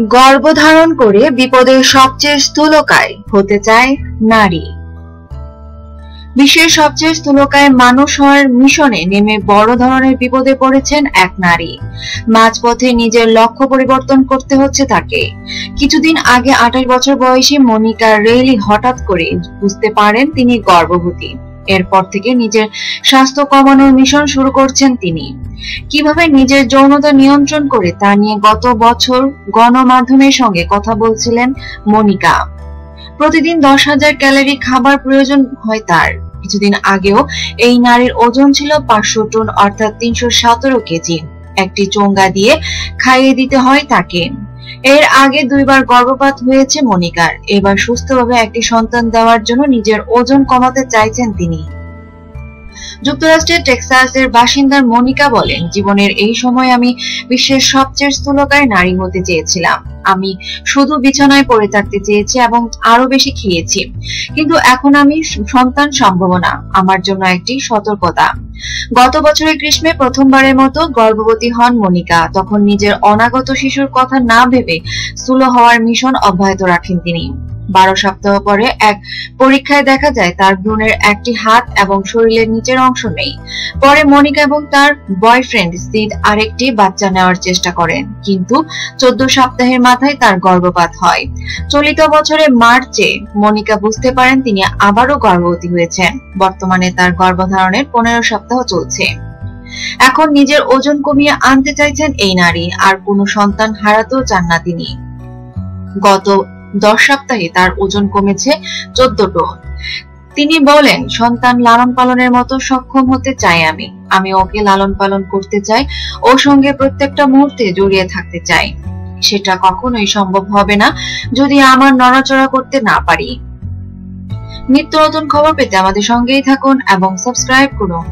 গর্ভধারণ করে বিপদের সবচেয়ে স্থূলকায় হতে চায় নারী। বিশ্বের সবচেয়ে স্থূলকায় মানুষ হওয়ার মিশনে নেমে বড় ধরনের বিপদে পড়েছেন এক নারী। মাঝপথে নিজের লক্ষ্য পরিবর্তন করতে হচ্ছে তাকে। কিছুদিন আগে আঠাশ বছর বয়সী মনিকা রেইলি হঠাৎ করে বুঝতে পারেন তিনি গর্ভবতী। এরপর থেকে নিজের স্বাস্থ্য কমানোর মিশন শুরু করছেন তিনি। কীভাবে নিজের যৌনতা নিয়ন্ত্রণ করে তা নিয়ে গত বছর গণমাধ্যমের সঙ্গে কথা বলছিলেন মনিকা। প্রতিদিন দশ হাজার ক্যালোরি খাবার প্রয়োজন হয় তার। কিছুদিন আগেও এই নারীর ওজন ছিল পাঁচশো টন, অর্থাৎ তিনশো সতেরো কেজি। একটি চোঙ্গা দিয়ে খাইয়ে দিতে হয় তাকে। এর আগে দুইবার গর্ভপাত হয়েছে মনিকার। এবার সুস্থভাবে একটি সন্তান দেওয়ার জন্য নিজের ওজন কমাতে চাইছেন তিনি। যুক্তরাষ্ট্রের টেক্সাসের বাসিন্দার মনিকা বলেন, জীবনের এই সময় আমি বিশ্বের সবচেয়ে স্থূলকায় নারী হতে চেয়েছিলাম। আমি শুধু বিছানায় পড়ে থাকতে চেয়েছি এবং আরও বেশি খেয়েছি। কিন্তু এখন আমি সন্তান সম্ভব না আমার জন্য একটি সতর্কতা। গত বছরের গ্রীষ্মে প্রথমবারের মতো গর্ভবতী হন মনিকা। তখন নিজের অনাগত শিশুর কথা না ভেবে স্থূল হওয়ার মিশন অব্যাহত রাখেন তিনি। বারো সপ্তাহ পরে এক পরীক্ষায় দেখা যায় তার ভ্রূণের একটি হাত এবং শরীরের নিচের অংশ নেই। পরে মনিকা এবং তার বয়ফ্রেন্ড সিদ আরেকটি বাচ্চা নেওয়ার চেষ্টা করেন, কিন্তু চোদ্দ সপ্তাহের মাথায় তার গর্ভপাত হয়। চলিত বছরে মার্চে মনিকা বুঝতে পারেন তিনি আবারও গর্ভবতী হয়েছেন। বর্তমানে তার গর্ভধারণের পনেরো সপ্তাহ চলছে। এখন নিজের ওজন কমিয়ে আনতে চাইছেন এই নারী, আর কোনো সন্তান হারাতেও চান না তিনি। গত দশ সপ্তাহে তার ওজন কমেছে চোদ্দ টন তিনি বলেন, সন্তান লালন পালনের মতো সক্ষম হতে চাই আমি। আমি ওকে লালন পালন করতে চাই ওর সঙ্গে প্রত্যেকটা মুহূর্তে জড়িয়ে থাকতে চাই। সেটা কখনোই সম্ভব হবে না যদি আমার নড়াচড়া করতে না পারি। নিত্য নতুন খবর পেতে আমাদের সঙ্গেই থাকুন এবং সাবস্ক্রাইব করুন।